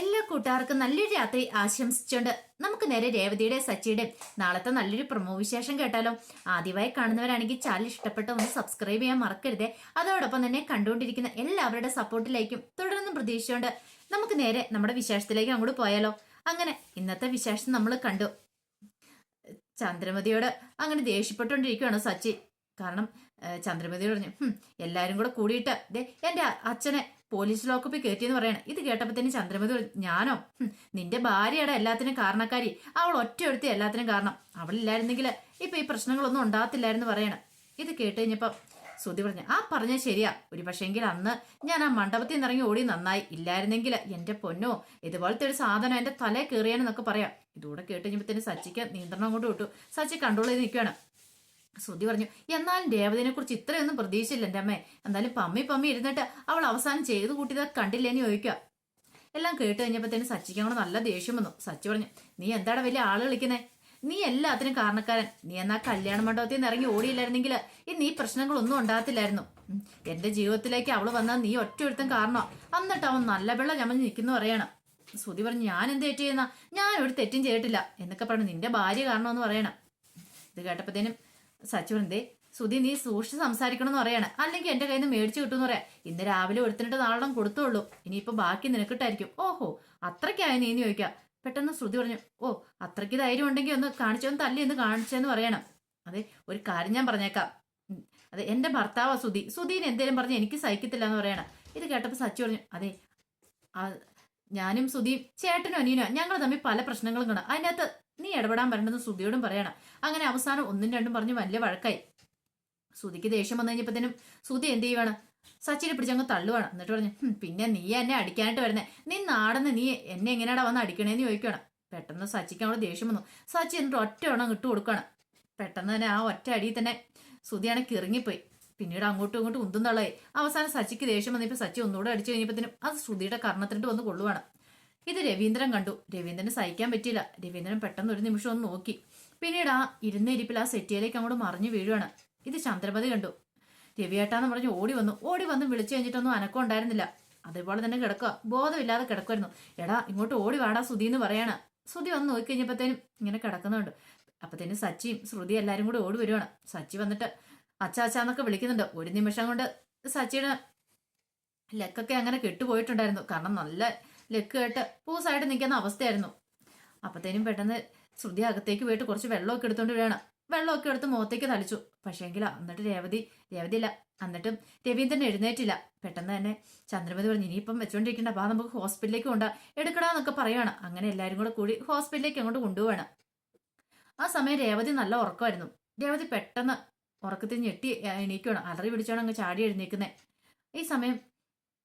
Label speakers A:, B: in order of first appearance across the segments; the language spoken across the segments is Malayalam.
A: എല്ലാ കൂട്ടുകാർക്കും നല്ലൊരു രാത്രി ആശംസിച്ചുകൊണ്ട് നമുക്ക് നേരെ രേവതിയുടെ സച്ചിയുടെ നാളത്തെ നല്ലൊരു പ്രൊമോ വിശേഷം കേട്ടാലോ. ആദ്യമായി കാണുന്നവരാണെങ്കിൽ ചാനൽ ഇഷ്ടപ്പെട്ട ഒന്ന് സബ്സ്ക്രൈബ് ചെയ്യാൻ മറക്കരുതേ. അതോടൊപ്പം തന്നെ കണ്ടുകൊണ്ടിരിക്കുന്ന എല്ലാവരുടെ സപ്പോർട്ടിലേക്കും തുടർന്നും പ്രതീക്ഷിച്ചുകൊണ്ട് നമുക്ക് നേരെ നമ്മുടെ വിശേഷത്തിലേക്ക് അങ്ങോട്ട് പോയാലോ. അങ്ങനെ ഇന്നത്തെ വിശേഷം നമ്മൾ കണ്ടു. ചന്ദ്രമതിയോട് അങ്ങനെ ദേഷ്യപ്പെട്ടുകൊണ്ടിരിക്കുകയാണ് സച്ചി. കാരണം ചന്ദ്രമതി പറഞ്ഞു എല്ലാവരും കൂടെ കൂടിയിട്ട് ദേ എന്റെ അച്ഛനെ പോലീസ് ലോക്കപ്പിൽ കയറ്റിയെന്ന് പറയണം. ഇത് കേട്ടപ്പോ ചന്ദ്രമതി പറഞ്ഞു, ഞാനോ? നിന്റെ ഭാര്യയുടെ എല്ലാത്തിനും കാരണക്കാരി. അവൾ ഒറ്റയെടുത്തി എല്ലാത്തിനും കാരണം. അവളില്ലായിരുന്നെങ്കിൽ ഇപ്പൊ ഈ പ്രശ്നങ്ങളൊന്നും ഉണ്ടാകത്തില്ലായിരുന്നു പറയണം. ഇത് കേട്ട് കഴിഞ്ഞപ്പോ ശ്രുതി പറഞ്ഞു ആ പറഞ്ഞ ശരിയാ. ഒരു പക്ഷേങ്കിൽ അന്ന് ഞാൻ ആ മണ്ഡപത്തിൽ നിന്ന് ഇറങ്ങി ഓടി നന്നായി. ഇല്ലായിരുന്നെങ്കിൽ എന്റെ പൊന്നോ ഇതുപോലത്തെ ഒരു സാധനം എന്റെ തലേ കയറിയാനെന്നൊക്കെ പറയാം. ഇതുകൂടെ കേട്ട് കഴിഞ്ഞപ്പോ സച്ചിക്ക് നിയന്ത്രണം കൊണ്ട് വിട്ടു. സച്ചി കൺട്രോൾ ചെയ്ത് നിൽക്കുകയാണ് ശ്രുതി പറഞ്ഞു എന്നാലും രേവതിനെ കുറിച്ച് ഇത്രയൊന്നും പ്രതീക്ഷയില്ല എന്റെ അമ്മേ. എന്നാലും പമ്മി പമ്മി ഇരുന്നിട്ട് അവൾ അവസാനം ചെയ്തു കൂട്ടിയത് കണ്ടില്ലേന്ന് ചോദിക്കുക. എല്ലാം കേട്ട് കഴിഞ്ഞപ്പോഴത്തേന് സച്ചിക്ക് അങ്ങനെ നല്ല ദേഷ്യം വന്നു. സച്ചി പറഞ്ഞു നീ എന്താടാ വലിയ ആൾ കളിക്കുന്നേ? നീ എല്ലാത്തിനും കാരണക്കാരൻ. നീ എന്നാ കല്യാണ മണ്ഡപത്തിൽ നിന്ന് ഇറങ്ങി ഓടിയില്ലായിരുന്നെങ്കിൽ ഇന്ന് ഈ പ്രശ്നങ്ങളൊന്നും ഉണ്ടാകത്തില്ലായിരുന്നു. എന്റെ ജീവിതത്തിലേക്ക് അവൾ വന്നാൽ നീ ഒറ്റ ഒരുത്തം കാരണോ? എന്നിട്ട് അവൻ നല്ല വെള്ളം ഞമഞ്ഞ് നിൽക്കുന്ന പറയണം. ശ്രുതി പറഞ്ഞു ഞാൻ എന്ത് തെറ്റ് ചെയ്യുന്ന? ഞാൻ ഒരു തെറ്റും ചെയ്തിട്ടില്ല. എന്നൊക്കെ പറഞ്ഞു നിന്റെ ഭാര്യ കാരണമെന്ന് പറയണം. ഇത് കേട്ടപ്പോഴത്തേനും സച്ചു എന്തേ സുധി നീ സൂക്ഷിച്ച് സംസാരിക്കണം എന്ന് പറയാണ്. അല്ലെങ്കിൽ എന്റെ കയ്യിൽ നിന്ന് മേടിച്ചു കിട്ടുമെന്ന് പറയാം. ഇന്ന് രാവിലെ എടുത്തിട്ട് നാളെ കൊടുത്തുള്ളൂ. ഇനിയിപ്പോ ബാക്കി നിനക്കിട്ടായിരിക്കും. ഓഹോ അത്രയ്ക്കായി നീ എന്ന് ചോദിക്കാം. പെട്ടെന്ന് ശ്രുതി പറഞ്ഞു ഓ അത്രയ്ക്ക് ധൈര്യം ഉണ്ടെങ്കിൽ ഒന്ന് കാണിച്ചൊന്ന് തല്ലി ഒന്ന് കാണിച്ചെന്ന് പറയണം. അതെ ഒരു കാര്യം ഞാൻ പറഞ്ഞേക്കാം. അതെ എന്റെ ഭർത്താവാ സുധി. സുധീന് എന്തേലും പറഞ്ഞു എനിക്ക് സഹിക്കത്തില്ല എന്ന് പറയണം. ഇത് കേട്ടപ്പോൾ സച്ചു പറഞ്ഞു അതെ ഞാനും സുധീം ചേട്ടനും അനിയനോ ഞങ്ങൾ തമ്മിൽ പല പ്രശ്നങ്ങളും കാണാം. അതിനകത്ത് നീ ഇടപെടാൻ വരേണ്ടെന്ന് സുധിയോടും പറയണം. അങ്ങനെ അവസാനം ഒന്നും രണ്ടും പറഞ്ഞ് വലിയ വഴക്കായി. സുധിക്ക് ദേഷ്യം വന്നു കഴിഞ്ഞപ്പോഴത്തേനും സുധി എന്ത് ചെയ്യുവാണ്? സച്ചിനെ പിടിച്ചങ്ങ് തള്ളുവാണ്. എന്നിട്ട് പറഞ്ഞു പിന്നെ നീ എന്നെ അടിക്കാനായിട്ട് വരുന്നേ. നീ നാടന്ന് നീ എന്നെ എങ്ങനെയാടാ വന്ന് അടിക്കണേന്ന് ചോദിക്കുകയാണ് പെട്ടെന്ന് സച്ചിക്ക് അവിടെ ദേഷ്യം വന്നു. സച്ചി എന്നിട്ട് ഒറ്റ ഓണം ഇട്ട് കൊടുക്കുകയാണ് പെട്ടെന്ന് തന്നെ ആ ഒറ്റ അടിയിൽ തന്നെ സുധിയാണ് കിറങ്ങിപ്പോയി. പിന്നീട് അങ്ങോട്ടും ഇങ്ങോട്ടും ഉന്തും തള്ളായി. അവസാനം സച്ചിക്ക് ദേഷ്യം വന്നപ്പോൾ സച്ചി ഒന്നുകൂടെ അടിച്ചു കഴിഞ്ഞപ്പോഴത്തേനും അത് ശ്രുതിയുടെ കർണത്തിനിട്ട് വന്ന് കൊള്ളുവാണ്. ഇത് രവീന്ദ്രൻ കണ്ടു. രവീന്ദ്രന് സഹിക്കാൻ പറ്റിയില്ല. രവീന്ദ്രൻ പെട്ടെന്ന് ഒരു നിമിഷം ഒന്ന് നോക്കി. പിന്നീട് ആ ഇരുന്ന ഇരിപ്പിൽ ആ സെറ്റിയിലേക്ക് അങ്ങോട്ട് മറിഞ്ഞു വീഴുവാണ്. ഇത് ചന്ദ്രപതി കണ്ടു. രവിയേട്ടാന്ന് പറഞ്ഞ് ഓടി വന്നു. ഓടി വന്ന് വിളിച്ചു കഴിഞ്ഞിട്ടൊന്നും അനക്കം ഉണ്ടായിരുന്നില്ല. അതേപോലെ തന്നെ കിടക്കുക. ബോധമില്ലാതെ കിടക്കുമായിരുന്നു. എടാ ഇങ്ങോട്ട് ഓടി വാടാ സുധി എന്ന് പറയാണ്. സുധി വന്ന് നോക്കി കഴിഞ്ഞപ്പോഴത്തേനും ഇങ്ങനെ കിടക്കുന്നുണ്ട്. അപ്പത്തേനും സച്ചിയും ശ്രുതി എല്ലാരും കൂടി ഓടി വരുവാണ്. സച്ചി വന്നിട്ട് അച്ചാച്ചാന്നൊക്കെ വിളിക്കുന്നുണ്ട്. ഒരു നിമിഷം കൊണ്ട് സച്ചിയുടെ ലെക്കൊക്കെ അങ്ങനെ കെട്ടുപോയിട്ടുണ്ടായിരുന്നു. കാരണം നല്ല ലെക്ക് കേട്ട് പൂസായിട്ട് നിൽക്കുന്ന അവസ്ഥയായിരുന്നു. അപ്പത്തേനും പെട്ടെന്ന് ശ്രുതി അകത്തേക്ക് പോയിട്ട് കുറച്ച് വെള്ളമൊക്കെ എടുത്തോണ്ട് വേണം വെള്ളമൊക്കെ എടുത്ത് മുഖത്തേക്ക് തളിച്ചു. പക്ഷേങ്കിൽ എന്നിട്ട് രേവതി രേവതി ഇല്ല എന്നിട്ടും രവീന്ദ്രൻ എഴുന്നേറ്റില്ല. പെട്ടെന്ന് തന്നെ ചന്ദ്രമതി പറഞ്ഞു ഇനിയിപ്പം വെച്ചോണ്ടിരിക്കണ്ട. അപ്പം നമുക്ക് ഹോസ്പിറ്റലിലേക്ക് കൊണ്ടാ എടുക്കടാന്നൊക്കെ പറയുകയാണ് അങ്ങനെ എല്ലാവരും കൂടെ കൂടി ഹോസ്പിറ്റലിലേക്ക് അങ്ങോട്ട് കൊണ്ടുപോവാണ്. ആ സമയം രേവതി നല്ല ഉറക്കമായിരുന്നു. രേവതി പെട്ടെന്ന് ഉറക്കത്തിൽ ഞെട്ടി എണീക്കുകയാണ് അലറി പിടിച്ചാണ് അങ്ങ് ചാടി എഴുന്നേക്കുന്നേ ഈ സമയം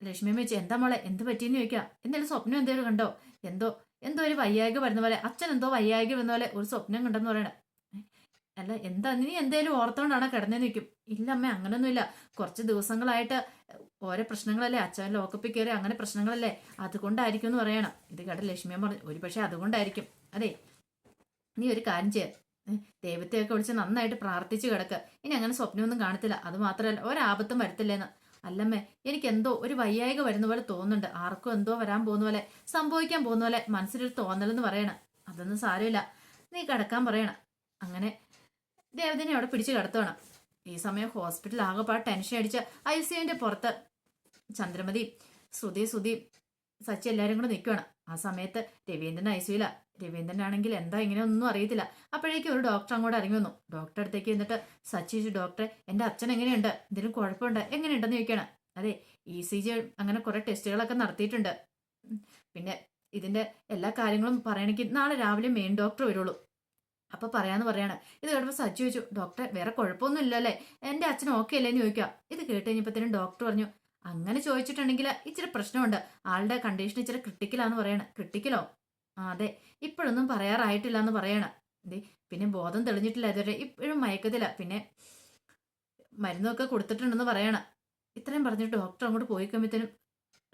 A: ലക്ഷ്മി വെച്ച് എന്താ മോളെ? എന്ത് പറ്റിയെന്ന് ചോദിക്കാം. എന്തെങ്കിലും സ്വപ്നം എന്തെങ്കിലും കണ്ടോ? എന്തോ എന്തോ ഒരു വയ്യായിക വരുന്ന പോലെ അച്ഛൻ എന്തോ വയ്യായിക വരുന്ന പോലെ ഒരു സ്വപ്നം കണ്ടെന്ന് പറയണ. അല്ല എന്താ നീ എന്തേലും ഓർത്തോണ്ടാണ് കിടന്നേന്ന് നിൽക്കും ഇല്ല അമ്മ അങ്ങനൊന്നുമില്ല. കുറച്ച് ദിവസങ്ങളായിട്ട് ഓരോ പ്രശ്നങ്ങളല്ലേ? അച്ഛൻ ലോക്കപ്പിൽ കയറി അങ്ങനെ പ്രശ്നങ്ങളല്ലേ? അതുകൊണ്ടായിരിക്കും എന്ന് പറയണം. ഇത് കേട്ട ലക്ഷ്മിയൻ പറഞ്ഞു ഒരു പക്ഷേ അതുകൊണ്ടായിരിക്കും. അതെ നീ ഒരു കാര്യം ചെയ്യാം. ദൈവത്തെയൊക്കെ വിളിച്ച് നന്നായിട്ട് പ്രാർത്ഥിച്ചു കിടക്കുക ഇനി അങ്ങനെ സ്വപ്നമൊന്നും കാണത്തില്ല. അത് മാത്രമല്ല ഒരാപത്തും വരത്തില്ലേന്ന്. അല്ലമ്മേ എനിക്ക് എന്തോ ഒരു വയ്യായിക വരുന്ന പോലെ തോന്നുന്നുണ്ട്. ആർക്കും എന്തോ വരാൻ പോകുന്ന പോലെ സംഭവിക്കാൻ പോകുന്ന പോലെ മനസ്സിലൊരു തോന്നലെന്ന് പറയണം. അതൊന്നും സാരമില്ല. നീ കിടക്കാൻ പറയണം. അങ്ങനെ ദേവതനെ അവിടെ പിടിച്ച് കിടത്തോണം. ഈ സമയം ഹോസ്പിറ്റൽ ആകെപ്പാട് ടെൻഷൻ അടിച്ച് ഐ സിയുന്റെ പുറത്ത് ചന്ദ്രമതി ശ്രുതി ശ്രുതി സച്ചി എല്ലാവരും കൂടെ നിൽക്കുകയാണ് ആ സമയത്ത് രവീന്ദ്രൻ ഐ രവീന്ദ്രൻ രവീന്ദ്രനാണെങ്കിൽ എന്താ ഇങ്ങനെ ഒന്നും അറിയത്തില്ല. അപ്പോഴേക്കും ഒരു ഡോക്ടർ അങ്ങോട്ട് ഇറങ്ങി വന്നു. ഡോക്ടർ അടുത്തേക്ക് എന്നിട്ട് സച്ചി ഡോക്ടറെ എന്റെ അച്ഛൻ എങ്ങനെയുണ്ട്? എന്തെങ്കിലും കുഴപ്പമുണ്ട്? എങ്ങനെയുണ്ടെന്ന് ചോദിക്കുകയാണ് അതെ ഇ സി ജി അങ്ങനെ കുറേ ടെസ്റ്റുകളൊക്കെ നടത്തിയിട്ടുണ്ട്. പിന്നെ ഇതിന്റെ എല്ലാ കാര്യങ്ങളും പറയണമെങ്കിൽ നാളെ രാവിലെ മെയിൻ ഡോക്ടർ വരുള്ളൂ. അപ്പോൾ പറയാന്ന് പറയാണ്. ഇത് കേട്ടപ്പോൾ സച്ചി ചോദിച്ചു ഡോക്ടറെ വേറെ കുഴപ്പമൊന്നും ഇല്ലല്ലേ എന്റെ അച്ഛൻ ഓക്കെ അല്ലേന്ന് ചോദിക്കാം ഇത് കേട്ട് കഴിഞ്ഞപ്പോഴത്തേനും ഡോക്ടർ പറഞ്ഞു അങ്ങനെ ചോദിച്ചിട്ടുണ്ടെങ്കിൽ ഇച്ചിരി പ്രശ്നമുണ്ട്. ആളുടെ കണ്ടീഷൻ ഇച്ചിരി ക്രിട്ടിക്കലാന്ന് പറയണ. ക്രിട്ടിക്കലോ ആ അതെ. ഇപ്പോഴൊന്നും പറയാറായിട്ടില്ല എന്ന് പറയണ. അതെ പിന്നെ ബോധം തെളിഞ്ഞിട്ടില്ല ഇതുവരെ. ഇപ്പോഴും മയക്കത്തില്ല പിന്നെ മരുന്നൊക്കെ കൊടുത്തിട്ടുണ്ടെന്ന് പറയണ. ഇത്രയും പറഞ്ഞിട്ട് ഡോക്ടർ അങ്ങോട്ട് പോയി കഴിയുമ്പോഴത്തേനും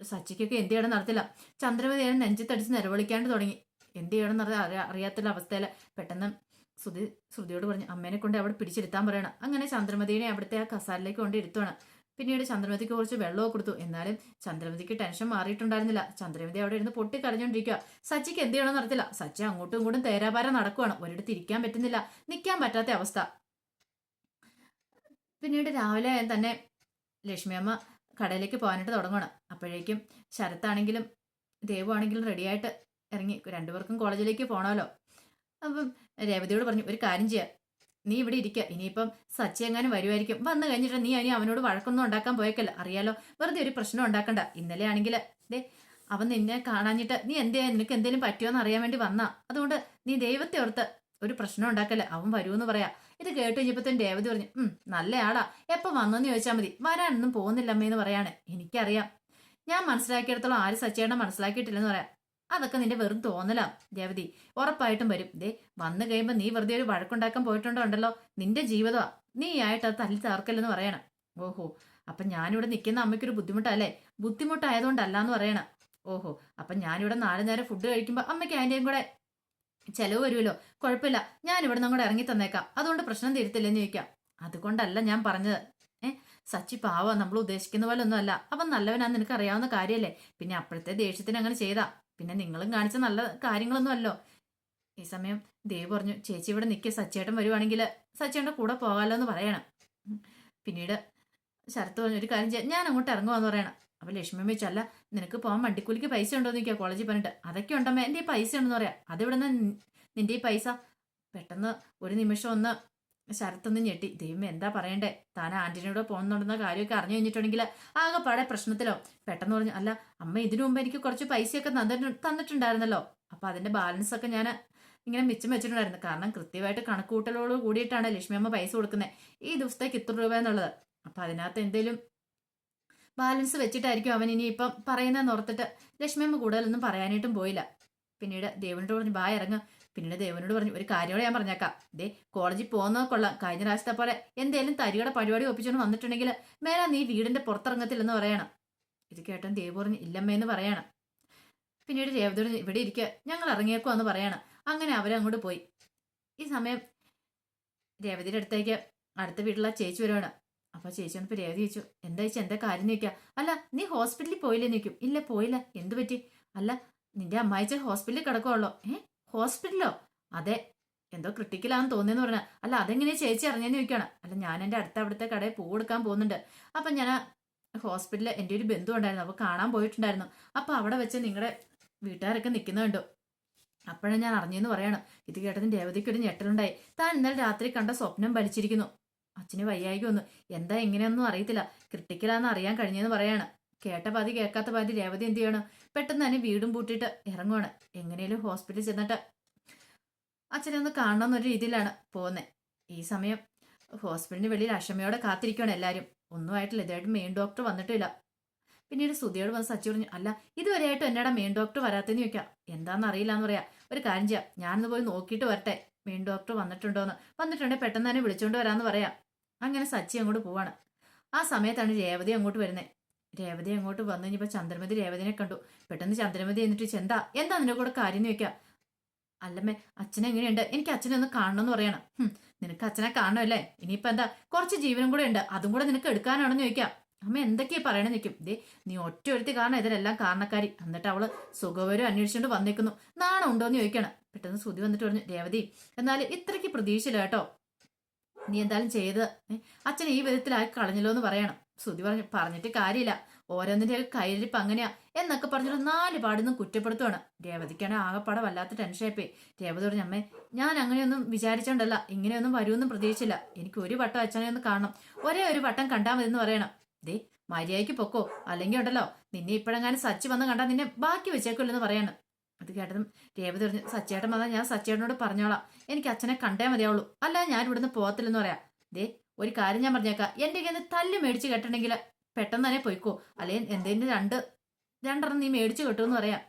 A: സച്ചിക്കൊക്കെ എന്ത് ചെയ്യണം നടത്തില്ല ചന്ദ്രമതി നെഞ്ചത്തടിച്ച് നിലവിളിക്കാണ്ട് തുടങ്ങി. എന്ത് ചെയ്യണം എന്ന് അറിയാത്ത അറിയാത്തുള്ള അവസ്ഥയിൽ പെട്ടെന്ന് ശ്രുതി ശ്രുതിയോട് പറഞ്ഞു അമ്മേനെ കൊണ്ട് അവിടെ പിടിച്ചിരുത്താൻ പറയണം. അങ്ങനെ ചന്ദ്രമതിനെ അവിടുത്തെ ആ കസാലിലേക്ക് കൊണ്ട് ഇരുത്തുവാണ്. പിന്നീട് ചന്ദ്രമതിക്ക് കുറച്ച് വെള്ളമൊക്കെ കൊടുത്തു. എന്നാലും ചന്ദ്രമതിക്ക് ടെൻഷൻ മാറിയിട്ടുണ്ടായിരുന്നില്ല. ചന്ദ്രമതി അവിടെ ഇരുന്ന് പൊട്ടി കരഞ്ഞോണ്ടിരിക്കുക സച്ചിക്ക് എന്ത് ചെയ്യണമെന്ന് അറിയത്തില്ല. സച്ചി അങ്ങോട്ടും ഇങ്ങോട്ടും തേരാപാര നടക്കുവാണ്. ഒരിടത്ത് ഇരിക്കാൻ പറ്റുന്നില്ല. നിൽക്കാൻ പറ്റാത്ത അവസ്ഥ. പിന്നീട് രാവിലെ തന്നെ ലക്ഷ്മിയമ്മ കടയിലേക്ക് പോകാനായിട്ട് തുടങ്ങണം അപ്പോഴേക്കും ശരത്താണെങ്കിലും ദേവുവാണെങ്കിലും റെഡിയായിട്ട് ഇറങ്ങി. രണ്ടുപേർക്കും കോളേജിലേക്ക് പോകണമല്ലോ അപ്പം രേവതിയോട് പറഞ്ഞു ഒരു കാര്യം ചെയ്യാം. നീ ഇവിടെ ഇരിക്കുക ഇനിയിപ്പം സച്ചി എങ്ങാനും വരുമായിരിക്കും വന്നു കഴിഞ്ഞിട്ട് നീ ഇനി അവനോട് വഴക്കൊന്നും ഉണ്ടാക്കാൻ പോയേക്കല്ല? അറിയാലോ. വെറുതെ ഒരു പ്രശ്നം ഉണ്ടാക്കണ്ട. ഇന്നലെ ആണെങ്കിൽ ദേ അവൻ നിന്നെ കാണാഞ്ഞിട്ട് നീ എന്തേ നിനക്ക് എന്തേലും പറ്റുമോന്ന് അറിയാൻ വേണ്ടി വന്നാ. അതുകൊണ്ട് നീ ദൈവത്തെ ഓർത്ത് ഒരു പ്രശ്നം ഉണ്ടാക്കല്ലേ? അവൻ വരുമെന്ന് പറയാ. ഇത് കേട്ട് കഴിഞ്ഞപ്പോഴത്തേനും രേവതി പറഞ്ഞു ഉം നല്ലയാളാ. എപ്പോ വന്നോന്ന് ചോദിച്ചാൽ മതി. വരാനൊന്നും പോകുന്നില്ല അമ്മയെന്ന് പറയാണ്. എനിക്കറിയാം. ഞാൻ മനസ്സിലാക്കിയിടത്തോളം ആര് സച്ചേട്ടൻ മനസ്സിലാക്കിയിട്ടില്ലെന്ന് പറയാം. അതൊക്കെ നിന്റെ വെറും തോന്നലാ രേവതി. ഉറപ്പായിട്ടും വരും. ദേ വന്നു കഴിയുമ്പോൾ നീ വെറുതെ ഒരു വഴക്കുണ്ടാക്കാൻ പോയിട്ടുണ്ടോ ഉണ്ടല്ലോ? നിന്റെ ജീവിതമാ. നീ ആയിട്ട് അത് തല്ലി തകർക്കല്ലെന്ന് പറയണം. ഓഹോ അപ്പൊ ഞാനിവിടെ നിൽക്കുന്ന അമ്മയ്ക്കൊരു ബുദ്ധിമുട്ടല്ലേ? ബുദ്ധിമുട്ടായതുകൊണ്ടല്ല എന്ന് പറയണം. ഓഹോ അപ്പൊ ഞാനിവിടെ നാല് നേരം ഫുഡ് കഴിക്കുമ്പോൾ അമ്മയ്ക്ക് അതിന്റെയും കൂടെ ചെലവ് വരുമല്ലോ? കുഴപ്പമില്ല. ഞാൻ ഇവിടെ നിന്ന് കൂടെ ഇറങ്ങി തന്നേക്കാം. അതുകൊണ്ട് പ്രശ്നം തീരത്തില്ലെന്ന് ചോദിക്കാം. അതുകൊണ്ടല്ല ഞാൻ പറഞ്ഞത്. ഏഹ് സച്ചി പാവ. നമ്മൾ ഉദ്ദേശിക്കുന്ന പോലെ ഒന്നും അല്ല അവൻ നല്ലവനാന്ന് നിനക്ക് അറിയാവുന്ന കാര്യമല്ലേ പിന്നെ അപ്പോഴത്തെ ദേഷ്യത്തിന് അങ്ങനെ ചെയ്താ. പിന്നെ നിങ്ങളും കാണിച്ച നല്ല കാര്യങ്ങളൊന്നും അല്ലോ ഈ സമയം ദേവ് പറഞ്ഞു ചേച്ചി ഇവിടെ നിൽക്കുക സച്ചേട്ടൻ വരുവാണെങ്കിൽ സച്ചേട്ടന്റെ കൂടെ പോകാമല്ലോ എന്ന് പറയണം പിന്നീട് ശരത്ത് പറഞ്ഞു ഒരു കാര്യം ചെയ്യാം ഞാൻ അങ്ങോട്ട് ഇറങ്ങുവാന്ന് പറയണം. അപ്പൊ ലക്ഷ്മി വെച്ചല്ല നിനക്ക് പോകാൻ വണ്ടിക്കൂലിക്ക് പൈസ ഉണ്ടോ എന്ന് കോളേജിൽ പറഞ്ഞിട്ട്. അതൊക്കെ ഉണ്ടമ്മ എന്റെ ഈ പൈസ ഉണ്ടെന്ന് പറയാം. അതിവിടെ നിന്ന് നിന്റെ ഈ പൈസ പെട്ടെന്ന് ഒരു നിമിഷം ഒന്ന് ശരത്തൊന്ന് ഞെട്ടി. ദൈവം എന്താ പറയണ്ടേ? താൻ ആന്റണിയോട് പോകുന്നുണ്ടെന്ന കാര്യമൊക്കെ അറിഞ്ഞു കഴിഞ്ഞിട്ടുണ്ടെങ്കിൽ ആകെപ്പാടെ പ്രശ്നത്തിലോ? പെട്ടെന്ന് പറഞ്ഞു അല്ല അമ്മ ഇതിനു മുമ്പ് എനിക്ക് കുറച്ച് പൈസയൊക്കെ തന്നിട്ട് തന്നിട്ടുണ്ടായിരുന്നല്ലോ. അപ്പൊ അതിന്റെ ബാലൻസ് ഒക്കെ ഞാൻ ഇങ്ങനെ മിച്ചം വെച്ചിട്ടുണ്ടായിരുന്നു. കാരണം കൃത്യമായിട്ട് കണക്കൂട്ടലോട് കൂടിയിട്ടാണ് ലക്ഷ്മി അമ്മ പൈസ കൊടുക്കുന്നത് ഈ ദിവസത്തേക്ക് ഇത്ര രൂപ എന്നുള്ളത്. അപ്പൊ അതിനകത്ത് എന്തേലും ബാലൻസ് വെച്ചിട്ടായിരിക്കും അവൻ ഇനി ഇപ്പം പറയുന്നതെന്ന് ഓർത്തിട്ട് ലക്ഷ്മി അമ്മ കൂടുതലൊന്നും പറയാനായിട്ടും പോയില്ല. പിന്നീട് ദേവനോട് പറഞ്ഞു ബാ ഇറങ്ങുക പിന്നീട് ദേവനോട് പറഞ്ഞു ഒരു കാര്യമോടെ ഞാൻ പറഞ്ഞേക്കാം. ദേ കോളേജിൽ പോകുന്ന കൊള്ളാം. കഴിഞ്ഞ പ്രാവശ്യത്തെ പോലെ എന്തേലും തരികയുടെ പരിപാടി ഒപ്പിച്ചുകൊണ്ട് വന്നിട്ടുണ്ടെങ്കിൽ മേലാ നീ വീടിന്റെ പുറത്തിറങ്ങത്തില്ലെന്ന് പറയണം. ഇത് കേട്ടൻ ദേവ് പറഞ്ഞു ഇല്ലമ്മയെന്ന് പറയണം. പിന്നീട് രേവതിയോട് ഇവിടെ ഇരിക്കുക ഞങ്ങൾ ഇറങ്ങിയേക്കോ എന്ന് പറയണം. അങ്ങനെ അവരങ്ങോട്ട് പോയി. ഈ സമയം രേവതിയുടെ അടുത്തേക്ക് അടുത്ത വീട്ടിലെ ചേച്ചി വരുവാണ്. അപ്പൊ ചേച്ചി വന്നപ്പോ രേവതി ചോദിച്ചു എന്താ ചേച്ചി എന്താ കാര്യം നിൽക്കുക അല്ല നീ ഹോസ്പിറ്റലിൽ പോയില്ലേ? നിൽക്കും ഇല്ല പോയില്ല. എന്ത് പറ്റി? അല്ല നിന്റെ അമ്മായിച്ച ഹോസ്പിറ്റലിൽ കിടക്കുള്ളോ ഏ? ഹോസ്പിറ്റലോ? അതെ. എന്തോ ക്രിട്ടിക്കലാന്ന് തോന്നിയെന്ന് പറഞ്ഞ. അല്ല അതെങ്ങനെയാ ചേച്ചി അറിഞ്ഞെന്ന് ചോദിക്കണം അല്ല ഞാൻ എന്റെ അടുത്ത അവിടുത്തെ കടയിൽ പൂ കൊടുക്കാൻ പോകുന്നുണ്ട്. അപ്പം ഞാൻ ഹോസ്പിറ്റലിൽ എന്റെ ഒരു ബന്ധു ഉണ്ടായിരുന്നു. അപ്പോൾ കാണാൻ പോയിട്ടുണ്ടായിരുന്നു. അപ്പോൾ അവിടെ വെച്ച് നിങ്ങളുടെ വീട്ടുകാരൊക്കെ നിൽക്കുന്നുണ്ടോ അപ്പോഴാണ് ഞാൻ അറിഞ്ഞെന്ന് പറയണം. ഇത് കേട്ടതിന് രേവതിക്ക് ഒരു ഞെട്ടലുണ്ടായി. താൻ ഇന്നലെ രാത്രി കണ്ട സ്വപ്നം വലിച്ചിരിക്കുന്നു അച്ഛന് വയ്യായിക വന്നു എന്താ എങ്ങനെയൊന്നും അറിയത്തില്ല. ക്രിട്ടിക്കലാന്ന് അറിയാൻ കഴിഞ്ഞെന്ന് പറയാണ്. കേട്ട പാതി കേൾക്കാത്ത പാതി രേവതി എന്ത് ചെയ്യണം? പെട്ടെന്ന് തന്നെ വീടും പൂട്ടിയിട്ട് ഇറങ്ങുവാണ്. എങ്ങനെയും ഹോസ്പിറ്റലിൽ ചെന്നിട്ട് അച്ഛനെ ഒന്ന് കാണണം എന്നൊരു രീതിയിലാണ് പോകുന്നത് ഈ സമയം ഹോസ്പിറ്റലിന് വെളിയിൽ അക്ഷമയോടെ കാത്തിരിക്കുകയാണ് എല്ലാവരും ഒന്നും ആയിട്ടില്ല. ഇതായിട്ട് മെയിൻ ഡോക്ടർ വന്നിട്ടില്ല. പിന്നീട് സുധിയോട് വന്ന് സച്ചി പറഞ്ഞു അല്ല ഇതുവരെയായിട്ടും എന്നടാ മെയിൻ ഡോക്ടർ വരാത്തെന്ന് ചോദിക്കാം. എന്താണെന്ന് അറിയില്ല എന്ന് പറയാം. ഒരു കാര്യം ചെയ്യാം. ഞാനൊന്ന് പോയി നോക്കിയിട്ട് വരട്ടെ. മെയിൻ ഡോക്ടർ വന്നിട്ടുണ്ടോന്ന്. വന്നിട്ടുണ്ടെങ്കിൽ പെട്ടെന്ന് തന്നെ വിളിച്ചുകൊണ്ട് വരാമെന്ന് പറയാം. അങ്ങനെ സച്ചി അങ്ങോട്ട് പോവാണ്. ആ സമയത്താണ് രേവതി അങ്ങോട്ട് വരുന്നത് രേവതി അങ്ങോട്ട് വന്നു കഴിഞ്ഞപ്പോൾ ചന്ദ്രമതി രേവതിനെ കണ്ടു. പെട്ടെന്ന് ചന്ദ്രമതി എന്നിട്ട് ചെന്താ എന്താ? നിന്റെ കൂടെ കാര്യം എന്ന് വെക്കാം അല്ലമ്മേ അച്ഛനെങ്ങനെയുണ്ട് എനിക്ക് അച്ഛനെ ഒന്ന് കാണണമെന്ന് പറയണം. നിനക്ക് അച്ഛനെ കാണണമല്ലേ? ഇനിയിപ്പോ എന്താ? കുറച്ച് ജീവനും കൂടെ ഉണ്ട്. അതും കൂടെ നിനക്ക് എടുക്കാനാണെന്ന് ചോദിക്കാം. അമ്മ എന്തൊക്കെയാ പറയണ? നിൽക്കും ദേ നീ ഒറ്റ ഒരുത്തി കാരണം ഇതിലെല്ലാം കാരണക്കാരി. എന്നിട്ട് അവൾ സുഖവരും അന്വേഷിച്ചുകൊണ്ട് വന്നിരിക്കുന്നു നാണം ഉണ്ടോന്ന് ചോദിക്കണം. പെട്ടെന്ന് ശ്രുതി വന്നിട്ട് പറഞ്ഞു രേവതി എന്നാലും ഇത്രയ്ക്ക് പ്രതീക്ഷയില്ല കേട്ടോ. നീ എന്തായാലും ചെയ്ത് അച്ഛൻ ഈ വിധത്തിലായി കളഞ്ഞല്ലോ എന്ന് പറയണം. ശ്രുതി പറഞ്ഞു പറഞ്ഞിട്ട് കാര്യമില്ല. ഓരോന്നിന്റെ കയ്യിലിരിപ്പ് അങ്ങനെയാ. എന്നൊക്കെ പറഞ്ഞിട്ട് നാല് പാടുന്ന് കുറ്റപ്പെടുത്തുവാണ്. രേവതിക്കാണ് ആകെപ്പാടെ വല്ലാത്ത ടെൻഷനായിപ്പോയി. രേവതി പറഞ്ഞു അമ്മേ ഞാൻ അങ്ങനെയൊന്നും വിചാരിച്ചോണ്ടല്ല. ഇങ്ങനെയൊന്നും വരുമെന്നും പ്രതീക്ഷിച്ചില്ല. എനിക്ക് ഒരു വട്ടം അച്ഛനെ ഒന്ന് കാണണം. ഒരേ ഒരു വട്ടം കണ്ടാൽ മതി എന്ന് പറയണം. ദേ മര്യാദയ്ക്ക് പൊക്കോ. അല്ലെങ്കിൽ ഉണ്ടല്ലോ നിന്നെ ഇപ്പോഴെങ്ങാനും സച്ചി വന്ന് കണ്ടാൽ നിന്നെ ബാക്കി വെച്ചേക്കില്ലെന്ന് പറയണം. അത് കേട്ടതും രേവതി പറഞ്ഞു സച്ചേട്ടൻ വന്നാൽ ഞാൻ സച്ചേട്ടനോട് പറഞ്ഞോളാം. എനിക്ക് അച്ഛനെ കണ്ടേ മതിയാവുള്ളൂ. അല്ല ഞാൻ ഇവിടുന്ന് പോകത്തില്ലെന്ന് പറയാം. ദേ ഒരു കാര്യം ഞാൻ പറഞ്ഞേക്കാം. എന്റെ കയ്യിൽ തല്ല് മേടിച്ച് കെട്ടണമെങ്കിൽ പെട്ടെന്ന് തന്നെ പോയിക്കോ. അല്ലെങ്കിൽ എന്തെങ്കിലും രണ്ട് രണ്ടെണ്ണം നീ മേടിച്ച് കിട്ടുമെന്ന് പറയാം.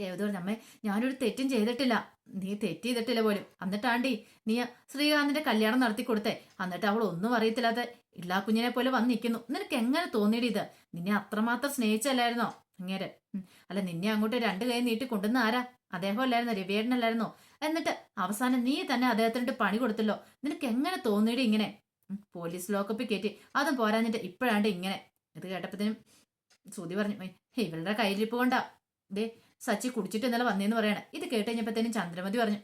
A: രേവതി പറഞ്ഞു അമ്മേ ഞാനൊരു തെറ്റും ചെയ്തിട്ടില്ല. നീ തെറ്റ് ചെയ്തിട്ടില്ല പോലും. എന്നിട്ടാണ്ടി നീ ശ്രീകാന്തിന്റെ കല്യാണം നടത്തി കൊടുത്തേ. എന്നിട്ട് അവൾ ഒന്നും അറിയത്തില്ലാതെ ഇല്ലാ കുഞ്ഞിനെ പോലെ വന്നിരിക്കുന്നു നിനക്ക് എങ്ങനെ തോന്നിയിട്ട് ഇത്? നിന്നെ അത്രമാത്രം സ്നേഹിച്ചല്ലായിരുന്നോ അങ്ങേര്. അല്ല നിന്നെ അങ്ങോട്ട് രണ്ട് കൈ നീട്ടി കൊണ്ടുവന്ന ആരാ? അദ്ദേഹം അല്ലായിരുന്നോ രവിയേടനല്ലായിരുന്നോ എന്നിട്ട് അവസാനം നീ തന്നെ അദ്ദേഹത്തിനിട്ട് പണി കൊടുത്തല്ലോ. നിനക്ക് എങ്ങനെ തോന്നിയിട്ട് ഇങ്ങനെ? പോലീസ് ലോക്കപ്പിൽ കയറ്റി അതും പോരാഞ്ഞിട്ട് ഇപ്പോഴാണ്ട് ഇങ്ങനെ. ഇത് കേട്ടപ്പോഴത്തേനും ശ്രുതി പറഞ്ഞു ഇവളുടെ കയ്യിലിപ്പോ കൊണ്ടാ. ദേ സച്ചി കുടിച്ചിട്ട് ഇന്നലെ വന്നേന്ന് പറയണ. ഇത് കേട്ട് കഴിഞ്ഞപ്പോഴത്തേനും ചന്ദ്രമതി പറഞ്ഞു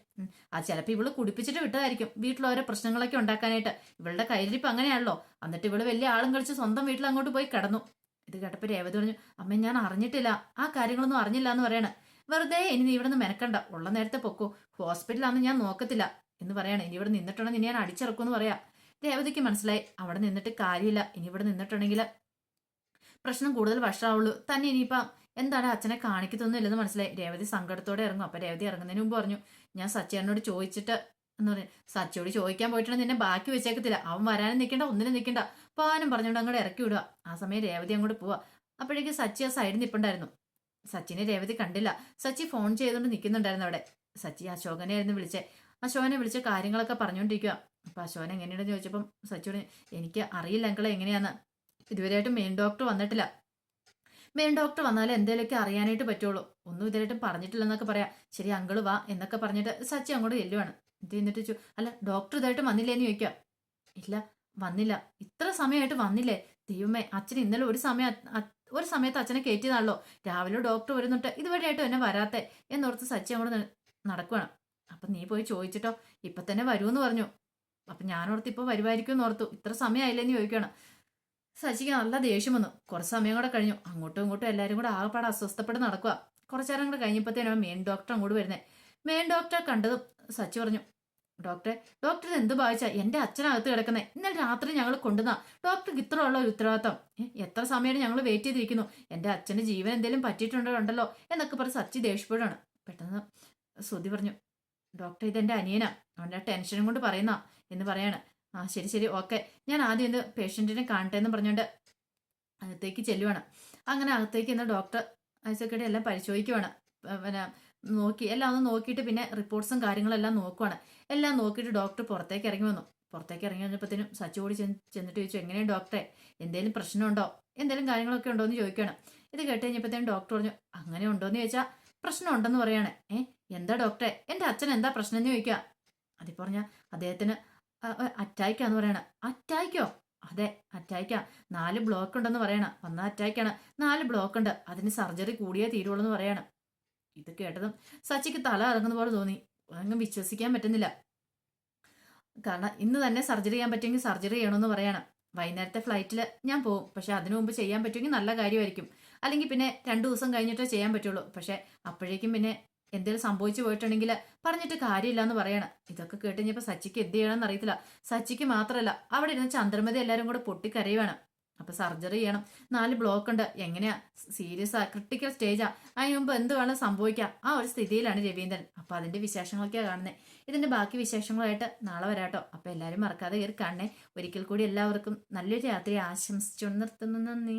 A: ആ ചിലപ്പോൾ ഇവൾ കുടിപ്പിച്ചിട്ട് വിട്ടതായിരിക്കും. വീട്ടിൽ ഓരോ പ്രശ്നങ്ങളൊക്കെ ഉണ്ടാക്കാനായിട്ട്. ഇവളുടെ കയ്യിലിപ്പ് അങ്ങനെയാണല്ലോ. എന്നിട്ട് ഇവൾ വലിയ ആളും കളിച്ച് സ്വന്തം വീട്ടിൽ അങ്ങോട്ട് പോയി കിടന്നു. ഇത് കേട്ടപ്പോൾ രേവതി പറഞ്ഞു അമ്മ ഞാൻ അറിഞ്ഞിട്ടില്ല. ആ കാര്യങ്ങളൊന്നും അറിഞ്ഞില്ല എന്ന് പറയണ. വെറുതെ ഇനി നീ ഇവിടെ നിന്ന് മെനക്കണ്ട. ഉള്ള നേരത്തെ പൊക്കോ. ഹോസ്പിറ്റലാണെന്ന് ഞാൻ നോക്കത്തില്ല. എന്ന് പറയണേ. ഇനി ഇവിടെ നിന്നിട്ടുണ്ടെങ്കിൽ ഞാൻ അടിച്ചിറക്കുമെന്ന് പറയാ. രേവതിക്ക് മനസ്സിലായി. അവിടെ നിന്നിട്ട് കാര്യമില്ല. ഇനി ഇവിടെ നിന്നിട്ടുണ്ടെങ്കിൽ പ്രശ്നം കൂടുതൽ വഷളാവുള്ളൂ. തന്നെ ഇനിയിപ്പം എന്താണ് അച്ഛനെ കാണിക്കത്തൊന്നുമില്ലെന്ന് മനസ്സിലായി. രേവതി സങ്കടത്തോടെ ഇറങ്ങും. അപ്പൊ രേവതി ഇറങ്ങുന്നതിന് മുമ്പ് പറഞ്ഞു ഞാൻ സച്ചേനോട് ചോദിച്ചിട്ട് എന്ന് പറഞ്ഞു. സച്ചിയോട് ചോദിക്കാൻ പോയിട്ടുണ്ടെങ്കിൽ നിന്നെ ബാക്കി വെച്ചേക്കത്തില്ല. അവൻ വരാനും നിൽക്കണ്ട ഒന്നിനും നിൽക്കണ്ട. പാനും പറഞ്ഞുകൊണ്ട് അങ്ങോട്ട് ഇറക്കി വിടുക. ആ സമയം രേവതി അങ്ങോട്ട് പോവാ. അപ്പോഴേക്കും സച്ചി ആ സൈഡിൽ നിൽപ്പുണ്ടായിരുന്നു സച്ചിനെ രേവതി കണ്ടില്ല. സച്ചി ഫോൺ ചെയ്തുകൊണ്ട് നിൽക്കുന്നുണ്ടായിരുന്നു അവിടെ. സച്ചി അശോകനെ ആയിരുന്നു വിളിച്ചേ. അശോകനെ വിളിച്ച് കാര്യങ്ങളൊക്കെ പറഞ്ഞുകൊണ്ടിരിക്കുക അപ്പൊ അശോകൻ എങ്ങനെയാണെന്ന് ചോദിച്ചപ്പം സച്ചോട് എനിക്ക് അറിയില്ല അങ്കിളെ എങ്ങനെയാന്ന്. ഇതുവരെയായിട്ടും മെയിൻ ഡോക്ടർ വന്നിട്ടില്ല. മെയിൻ ഡോക്ടർ വന്നാലേ എന്തേലൊക്കെ അറിയാനായിട്ട് പറ്റുള്ളൂ. ഒന്നും ഇതുവരെയായിട്ടും പറഞ്ഞിട്ടില്ല എന്നൊക്കെ പറയാം. ശരി അങ്കിൾ വാ എന്നൊക്കെ പറഞ്ഞിട്ട് സച്ചി അങ്ങോട്ട് ചെല്ലുവാണ്. ഇത് എന്നിട്ട് ചോ അല്ല ഡോക്ടർ ഇതായിട്ട് വന്നില്ലേന്ന് ചോദിക്കാം. ഇല്ല വന്നില്ല. ഇത്ര സമയമായിട്ട് വന്നില്ലേ. ദൈവമേ അച്ഛൻ ഇന്നലെ ഒരു സമയം ഒരു സമയത്ത് അച്ഛനെ കയറ്റിയതാണല്ലോ. രാവിലെ ഡോക്ടർ വരുന്നുണ്ട്. ഇതുവരെയായിട്ടും എന്നെ വരാത്തെ. എന്നോർത്ത് സച്ചി അങ്ങോട്ട് നടക്കുകയാണ് അപ്പൊ നീ പോയി ചോദിച്ചിട്ടോ. ഇപ്പൊ തന്നെ വരുമെന്ന് പറഞ്ഞു. അപ്പൊ ഞാനോർത്ത് ഇപ്പൊ വരുമായിരിക്കും എന്ന് ഓർത്തു. ഇത്ര സമയമായില്ലെന്ന് ചോദിക്കണം സച്ചിക്ക് നല്ല ദേഷ്യം വന്നു. കുറച്ച് സമയം കൂടെ കഴിഞ്ഞു. അങ്ങോട്ടും ഇങ്ങോട്ടും എല്ലാവരും കൂടെ ആകെപ്പാടെ അസ്വസ്ഥപ്പെട്ട് നടക്കുക കുറച്ചു നേരം കൂടെ കഴിഞ്ഞപ്പോഴത്തേനാണ് മെയിൻ ഡോക്ടർ അങ്ങോട്ട് വരുന്നത് മെയിൻ ഡോക്ടറെ കണ്ടതും സച്ചി പറഞ്ഞു ഡോക്ടറെ ഡോക്ടർ എന്ത് ബാധിച്ചാ എന്റെ അച്ഛനകത്ത് കിടക്കുന്നത് ഇന്നലെ രാത്രി ഞങ്ങൾ കൊണ്ടുവന്ന. ഡോക്ടർക്ക് ഇത്ര ഉള്ള ഒരു ഉത്തരവാദിത്തം. എത്ര സമയമാണ് ഞങ്ങൾ വെയിറ്റ് ചെയ്തിരിക്കുന്നു? എന്റെ അച്ഛന് ജീവൻ എന്തെങ്കിലും പറ്റിയിട്ടുണ്ടോ ഉണ്ടല്ലോ? എന്നൊക്കെ പറഞ്ഞ് സച്ചി ദേഷ്യപ്പെടുകയാണ് പെട്ടെന്ന് ശ്രുതി പറഞ്ഞു ഡോക്ടർ ഇതെന്റെ അനിയനാ. അവന്റെ ടെൻഷനും കൊണ്ട് പറയുന്ന എന്ന് പറയാണ്. ആ ശരി ശരി ഓക്കെ. ഞാൻ ആദ്യം ഇന്ന് പേഷ്യന്റിനെ കാണട്ടെ എന്ന് പറഞ്ഞുകൊണ്ട് അകത്തേക്ക് ചെല്ലുവാണ്. അങ്ങനെ അകത്തേക്ക് ഇന്ന് ഡോക്ടർ ഐസക്കടെ എല്ലാം പരിശോധിക്കുവാണ്. പിന്നെ നോക്കി എല്ലാം ഒന്ന് നോക്കിയിട്ട് പിന്നെ റിപ്പോർട്ട്സും കാര്യങ്ങളെല്ലാം നോക്കുവാണ്. എല്ലാം നോക്കിയിട്ട് ഡോക്ടർ പുറത്തേക്ക് ഇറങ്ങി വന്നു. പുറത്തേക്ക് ഇറങ്ങി വന്നപ്പോഴത്തേനും സച്ചു കൂടി ചെന്ന് ചെന്നിട്ട് ചോദിച്ചു എങ്ങനെയാണ് ഡോക്ടറെ? എന്തെങ്കിലും പ്രശ്നമുണ്ടോ? എന്തെങ്കിലും കാര്യങ്ങളൊക്കെ ഉണ്ടോ എന്ന് ചോദിക്കുകയാണ് ഇത് കേട്ട് കഴിഞ്ഞപ്പോഴത്തേനും ഡോക്ടർ പറഞ്ഞു അങ്ങനെ ഉണ്ടോ എന്ന് ചോദിച്ചാൽ പ്രശ്നം ഉണ്ടെന്ന് പറയാണ്. ഏ? എന്താ ഡോക്ടറെ? എന്റെ അച്ഛൻ എന്താ പ്രശ്നം എന്ന് ചോദിക്കുക അതിൽ പറഞ്ഞ അദ്ദേഹത്തിന് അറ്റാക്കാന്ന് പറയണ. അറ്റാക്കോ അതെ അറ്റാക്കാ നാല് ബ്ലോക്ക് ഉണ്ടെന്ന് പറയണ. വന്ന അറ്റാക്കാണ് നാല് ബ്ലോക്ക് ഉണ്ട്. അതിന് സർജറി കൂടിയേ തീരുള്ളൂ എന്ന് പറയണം. ഇത് കേട്ടതും സച്ചിക്ക് തല ഇറങ്ങുന്ന പോലെ തോന്നി. അങ്ങ് വിശ്വസിക്കാൻ പറ്റുന്നില്ല. കാരണം ഇന്ന് തന്നെ സർജറി ചെയ്യാൻ പറ്റുമെങ്കിൽ സർജറി ചെയ്യണമെന്ന് പറയണം. വൈകുന്നേരത്തെ ഫ്ലൈറ്റിൽ ഞാൻ പോകും പക്ഷെ അതിനു മുമ്പ് ചെയ്യാൻ പറ്റുമെങ്കിൽ നല്ല കാര്യമായിരിക്കും. അല്ലെങ്കിൽ പിന്നെ രണ്ടു ദിവസം കഴിഞ്ഞിട്ടേ ചെയ്യാൻ പറ്റുള്ളൂ. പക്ഷെ അപ്പോഴേക്കും പിന്നെ എന്തെങ്കിലും സംഭവിച്ചു പോയിട്ടുണ്ടെങ്കിൽ പറഞ്ഞിട്ട് കാര്യമില്ല എന്ന് പറയണം. ഇതൊക്കെ കേട്ട് സച്ചിക്ക് എന്ത് ചെയ്യണമെന്ന് അറിയത്തില്ല. സച്ചിക്ക് മാത്രമല്ല അവിടെ ഇരുന്ന് ചന്ദ്രമതി എല്ലാവരും കൂടെ പൊട്ടിക്കരയുവാണ്. അപ്പൊ സർജറി ചെയ്യണം. നാല് ബ്ലോക്ക് ഉണ്ട്. എങ്ങനെയാ? സീരിയസ് ആ ക്രിട്ടിക്കൽ സ്റ്റേജാ അതിന് മുമ്പ് എന്ത് വേണം സംഭവിക്കാം? ആ ഒരു സ്ഥിതിയിലാണ് രവീന്ദ്രൻ. അപ്പൊ അതിന്റെ വിശേഷങ്ങളൊക്കെയാണ് കാണുന്നത് ഇതിന്റെ ബാക്കി വിശേഷങ്ങളായിട്ട് നാളെ വരാട്ടോ. അപ്പൊ എല്ലാവരും മറക്കാതെ കയറി കാണണേ. ഒരിക്കൽ കൂടി എല്ലാവർക്കും നല്ലൊരു രാത്രി ആശംസിച്ചു നിർത്തുന്നു. നന്ദി.